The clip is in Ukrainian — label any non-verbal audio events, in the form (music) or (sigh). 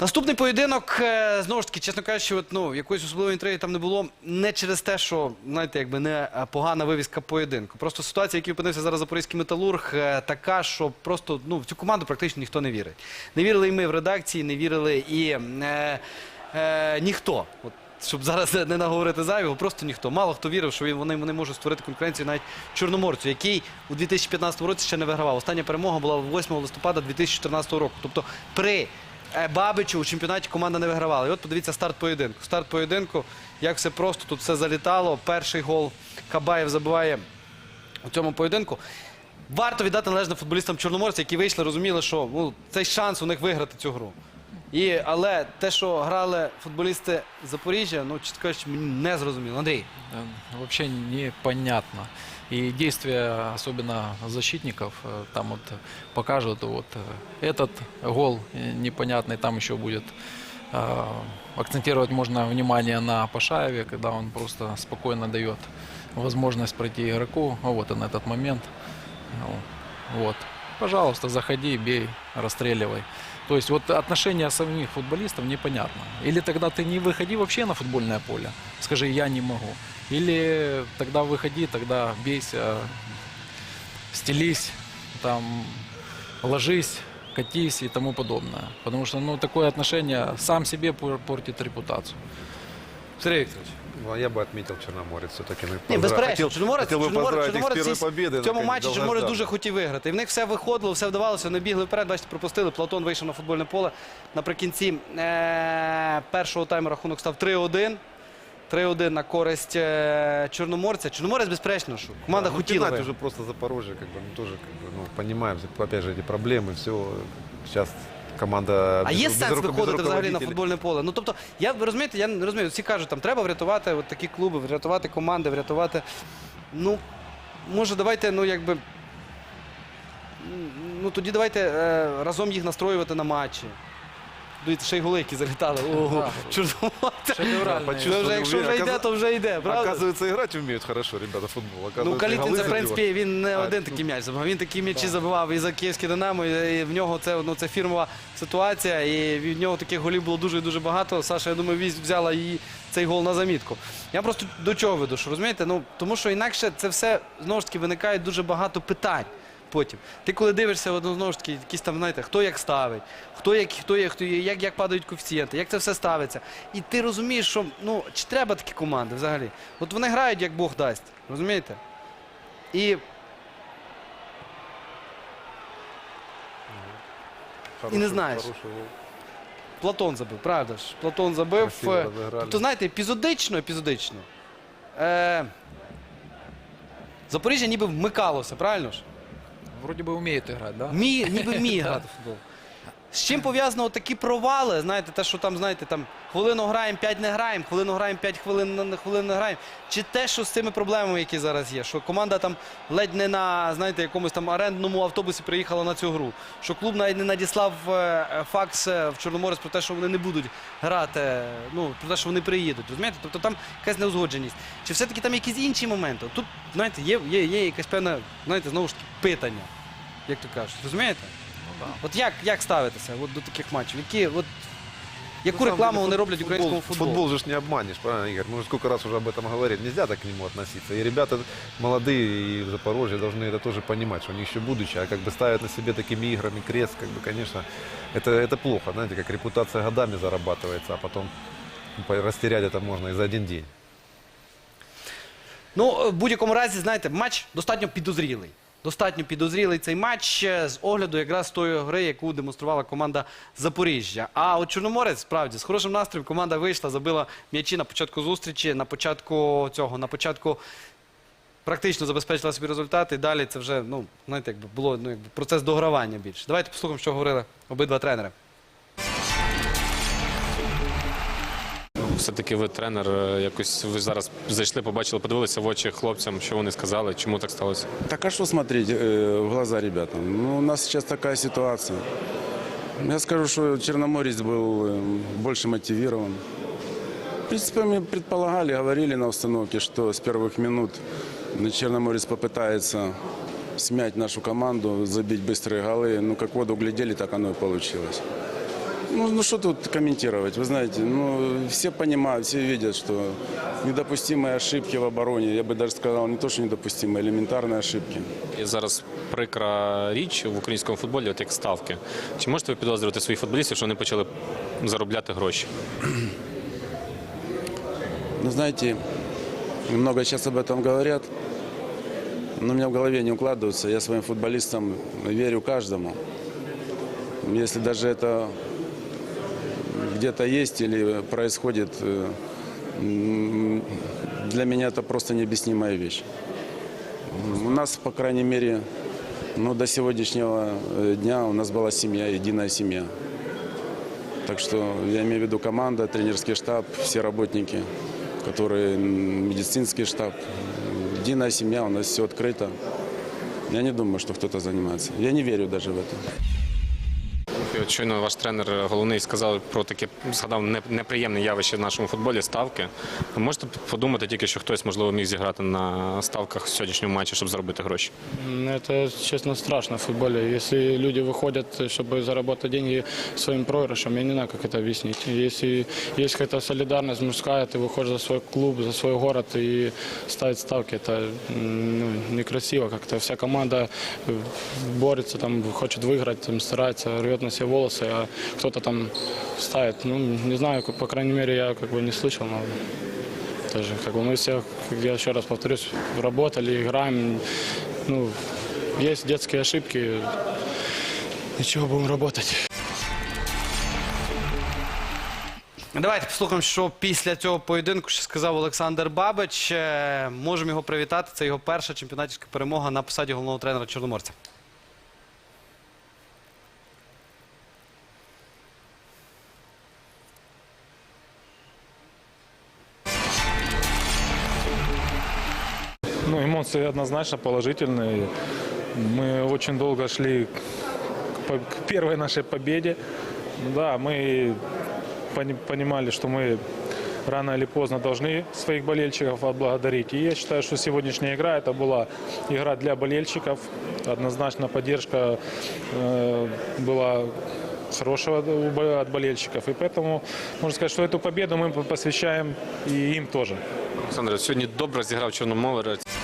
Наступний поєдинок, е, знову ж таки, чесно кажучи, от, ну, якоїсь особливої інтриги там не було. Не через те, що, знаєте, якби не е, погана вивіска поєдинку. Просто ситуація, в якій опинився зараз запорізький металург, е, така, що просто ну, в цю команду практично ніхто не вірить. Не вірили і ми в редакції, не вірили і е, е, ніхто. От, щоб зараз не наговорити зайвого, просто ніхто. Мало хто вірив, що вони, вони можуть створити конкуренцію навіть Чорноморцю, який у 2015 році ще не вигравав. Остання перемога була 8 листопада 2014 року. Тобто при е, Бабичу у чемпіонаті команда не вигравала. І от подивіться старт поєдинку. Старт поєдинку, як все просто, тут все залітало. Перший гол Кабаєв забиває у цьому поєдинку. Варто віддати належне футболістам Чорноморця, які вийшли, розуміли, що ну, цей шанс у них виграти цю гру. І, але те, що грали футболісти Запоріжжя, ну, чесно кажучи, мені не зрозуміло. Андрій, Э, Вообще непонятно. И действия, особенно защитников, э, там вот покажут вот э, этот гол непонятный, там еще будет э, акцентировать можно внимание на Пашаеве, когда он просто спокойно дает возможность пройти игроку. Вот он этот момент. Ну, Вот. Пожалуйста, заходи, бей, расстреливай. То есть вот отношение самих футболистов непонятно. Или тогда ты не выходи вообще на футбольное поле, скажи я не могу. Или тогда выходи, тогда бейся, стелись, там, ложись, катись и тому подобное. Потому что ну, такое отношение сам себе пор- портит репутацию. Сергій Вікторович. Ну, а я бы отметил Черноморец все-таки. Ну, Ні, поздра- безперечно, хотел- Чорноморець, хотел бы Чорноморець, поздравить их Чорноморець с первой із- победой. в цьому наконец, матчі Чорноморець долгожданной. дуже хотів виграти. І в них все виходило, все вдавалося, вони бігли вперед, бачите, пропустили. Платон вийшов на футбольне поле. Наприкінці е- першого тайму рахунок став 3-1. 3-1 на користь е- Чорноморця. Чорноморець, безперечно, що команда Да, ну, хотіла. пинать виграти. уже просто Запорожье, как бы, ну, тоже, как бы, ну, понимаем, опять же, эти проблемы, все. Сейчас команда А без- є без сенс руко- без виходити взагалі на руководителей. футбольне поле? Ну тобто, я ви розумієте, я не розумію. Всі кажуть, там треба врятувати от такі клуби, врятувати команди, врятувати. Ну, може, давайте, ну якби. Ну тоді давайте е, разом їх настроювати на матчі. Дивіться, ще й голи, які залітали. Ого, Да. чорноморця. Шедевральный. Ну, почувствовали вже, якщо вже уверенно. йде, то вже йде, правда? Оказывается, играть умеют хорошо ребята в футбол. Ну, Оказывается, Калітин, голы це, в принципі, забивают. він не А, один ну, такий м'яч забивав. Він такі м'ячі забивав і за київське Динамо, і і в нього це, ну, це фірмова ситуація. І від нього таких голів було дуже і дуже багато. Саша, я думаю, віз- взяла її цей гол на замітку. Я просто до чого веду, що розумієте? Ну, тому що інакше це все знову ж таки виникає дуже багато питань. Потім ти коли дивишся, от, ну, знову ж таки, якісь там, знаєте, хто як ставить, хто як, хто як, хто як, як падають коефіцієнти, як це все ставиться. І ти розумієш, що ну чи треба такі команди взагалі? От вони грають, як Бог дасть, розумієте? І хороший- не хороший. Платон забив, правда ж. Платон забив. Тобто, знаєте, епізодично, епізодично. Е, Запоріжжя ніби вмикалося, правильно ж? Вроде бы умеет играть, да? Мі, ніби (laughs) вміє грати в футбол. З чим пов'язано такі провали? Знаєте, те, що там, знаєте, там хвилину граємо, п'ять не граємо, хвилину граємо, п'ять хвилин на хвилин не граємо. Чи те, що з цими проблемами, які зараз є, що команда там ледь не на знаєте, якомусь там орендному автобусі приїхала на цю гру, що клуб навіть не надіслав е, е, факс е, в Чорноморець про те, що вони не будуть грати, ну про те, що вони приїдуть. Розумієте? Тобто там якась неузгодженість. Чи все-таки там якісь інші моменти? Тут, знаєте, є, є, є якась певна, знаєте, знову ж таки, питання, як то кажуть. Розумієте? Ну, да. От як, як ставитися от до таких матчів? Які, от, яку На самом рекламу деле, вони фут- роблять футбол- українському футболу? Футбол же ж не обманешь, правильно, Игорь? Мы уже сколько раз уже об этом говорили. Нельзя так к нему относиться. И ребята молодые и в Запорожье должны это тоже понимать, что у них еще будущее. А как бы ставят на себе такими играми крест, как бы, конечно, это, это плохо. Знаете, как репутация годами зарабатывается, а потом по- растерять это можно и за один день. Ну, в будь-якому разі, знаєте, матч достатньо підозрілий. Достатньо підозрілий цей матч е, з огляду якраз тої гри, яку демонструвала команда Запоріжжя. А от Чорноморець, справді, з хорошим настроєм команда вийшла, забила м'ячі на початку зустрічі, на початку цього, на початку практично забезпечила собі результати. І далі це вже, ну, знаєте, було ну, процес догравання більше. Давайте послухаємо, що говорили обидва тренери. Все-таки ви тренер, е, якось ви зараз зайшли, побачили, подивилися в очі хлопцям, що вони сказали, чому так сталося? Так а что смотреть э, в глаза ребятам? Ну, у нас сейчас такая ситуация. Я скажу, что Черноморец был э, больше мотивирован. В принципе, мы предполагали, говорили на установке, что с первых минут Черноморец попытается смять нашу команду, забить быстрые голы. Ну, как воду глядели, так оно и получилось. Ну, ну что тут комментировать? Вы знаете, ну, все понимают, все видят, что недопустимые ошибки в обороне, я бы даже сказал, не то, что недопустимые, элементарные ошибки. І зараз прикра річ в українському футболі, от як ставки. Чи можете ви підозрювати своїх футболістів, що вони почали заробляти гроші? Ну, знаете, много сейчас об этом говорят, но у меня в голове не укладывается. Я своим футболистам верю каждому. Если даже это где-то есть или происходит, э, для меня это просто необъяснимая вещь. У нас, по крайней мере, ну, до сегодняшнего э, дня у нас была семья, единая семья. Так что я имею в виду команда, тренерский штаб, все работники, которые медицинский штаб. Единая семья, у нас все открыто. Я не думаю, что кто-то занимается. Я не верю даже в это. І от щойно ваш тренер головний сказав про таке, згадав не- неприємне явище в нашому футболі ставки. Ви можете подумати тільки, що хтось можливо міг зіграти на ставках в сьогоднішньому матчі, щоб заробити гроші? М, Это, честно, страшно в футболе. Если люди выходят, чтобы заработать деньги своим проигрышем, я не знаю, как это объяснить. Если есть какая-то солидарность мужская, ты выходишь за свой клуб, за свой город и ставить ставки, это м, ну, некрасиво как-то. Вся команда э, борется, там, хочет выиграть, там, старается, рвет на себе волосы, а кто-то там ставит. Ну, не знаю, как- по крайней мере, я как бы не слышал, но тоже, как бы мы все, как я еще раз повторюсь, работали, играем. Ну, есть детские ошибки. Ничего, будем работать. Давайте послухаємо, що після цього поєдинку ще сказав Олександр Бабич. Е, Можемо його привітати. Це його перша чемпіонатська перемога на посаді головного тренера Чорноморця. Ну, эмоции однозначно положительные. Мы очень долго шли к, первой нашей победе. Да, мы пони- понимали, что мы рано или поздно должны своих болельщиков отблагодарить. И я считаю, что сегодняшняя игра это была игра для болельщиков. Однозначно поддержка э, была хорошего от болельщиков. И поэтому можно сказать, что эту победу мы посвящаем и им тоже. Олександр, сьогодні добре зіграв Чорноморець.